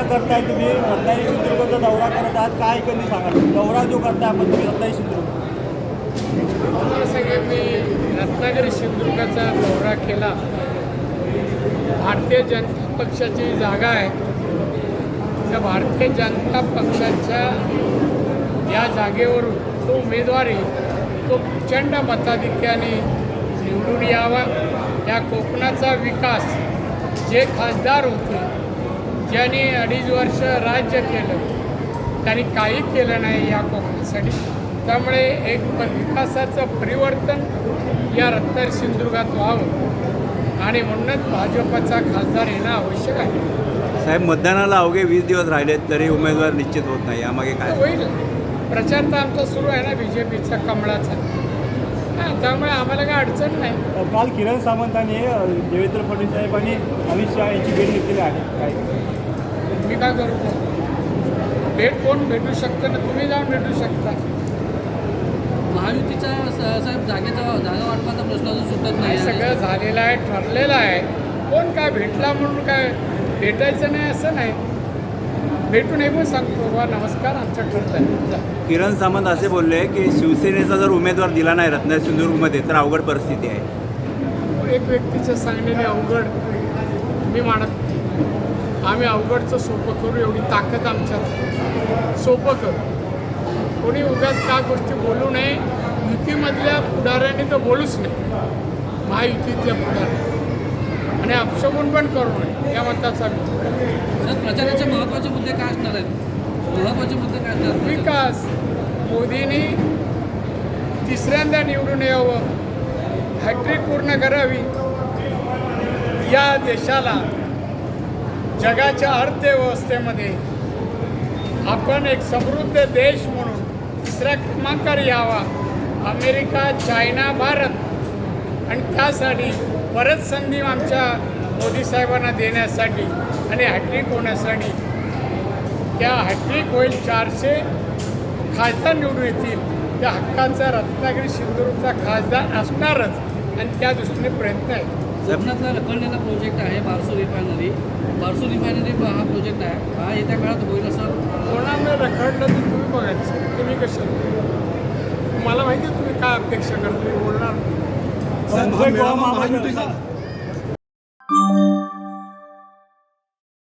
दौरा करताय तुम्ही रत्नागिरी सिंधुदुर्गचा दौरा करत आहात काय कधी सांगा दौरा जो करताय आपण तुम्ही रत्नागिरी सिंधुदुर्ग तुम्हाला मी रत्नागिरी सिंधुदुर्गाचा दौरा केला. भारतीय जनता पक्षाची जागा आहे. त्या भारतीय जनता पक्षाच्या या जागेवरून तो उमेदवारी तो प्रचंड मताधिक्याने निवडून यावा. या कोकणाचा विकास जे खासदार होते ज्यांनी अडीच वर्ष राज्य केलं त्यांनी काही केलं नाही या कोकणासाठी त्यामुळे एक विकासाचं परिवर्तन या रत्नागिरी सिंधुदुर्गात व्हावं आणि म्हणूनच भाजपचा खासदार येणं आवश्यक आहे. साहेब मतदानाला अवघे वीस दिवस राहिलेत तरी उमेदवार निश्चित होत नाही. यामागे काय? होईल. प्रचार तर आमचा सुरू आहे ना बी जे पीचा कमळाचा. हा, त्यामुळे आम्हाला काय अडचण नाही. काल किरण सामंतांनी देवेंद्र फडणवीस साहेब आणि अमित शहा यांची भेट घेतलेली आहे. काय? मी काय करू? भेट कोण भेटू शकतं ना तुम्ही जाऊन भेटू शकता. महायुतीचा स- साहेब जागेचा जागा वाटपाचा प्रश्न अजून सुटत नाही. सगळं झालेलं आहे ठरलेलं आहे. कोण काय भेटला म्हणून काय भेटायचं नाही असं नाही. भेटून हे पण सांगतो. बा नमस्कार आमचं ठरलं आहे. किरण सामंत असे बोलले की शिवसेनेचा जर उमेदवार दिला नाही रत्नागिरी सिंधुदुर्गमध्ये तर अवघड परिस्थिती आहे. एक व्यक्तीचं सांगण्याने अवघड. मी मानत. आम्ही अवघडचं सोपं करू एवढी ताकद आमच्यात. सोपं करू. कोणी उगाच त्या गोष्टी बोलू नये. युतीमधल्या पुढाऱ्यांनी तर बोलूच नाही महायुतीतल्या पुढाऱ्या आणि अपशगुन पण करू नये या मताचा प्रचाराचे महत्त्वाचे मुद्दे काय असणार आहेत? महत्त्वाचे मुद्दे काय असणार? विकास. मोदींनी तिसऱ्यांदा निवडून यावं. हॅट्रिक पूर्ण करावी. या देशाला जगाच्या अर्थव्यवस्थेमध्ये आपण एक समृद्ध देश म्हणून तिसऱ्या क्रमांकावर यावा. America China Bharat. आणि त्यासाठी परत संधी आमच्या मोदी साहेबांना देण्यासाठी आणि हॅट्रिक होण्यासाठी. त्या हॅट्रिक होईल चारशे खासदार निवडून येतील. त्या हक्काचा रत्नागिरी सिंधुदुर्गचा खासदार असणारच. आणि त्या दृष्टीने प्रयत्न आहे कोकणातला रखडलेला प्रोजेक्ट आहे बारसू रिफायनरी बारसू रिफायनरी हा प्रोजेक्ट आहे. हा येत्या काळात होईल असं कोणाने रखडलं तर तुम्ही बघायचं. तुम्ही कसं मला माहिती आहे तुम्ही काय अपेक्षा करता? तुम्ही बोलणार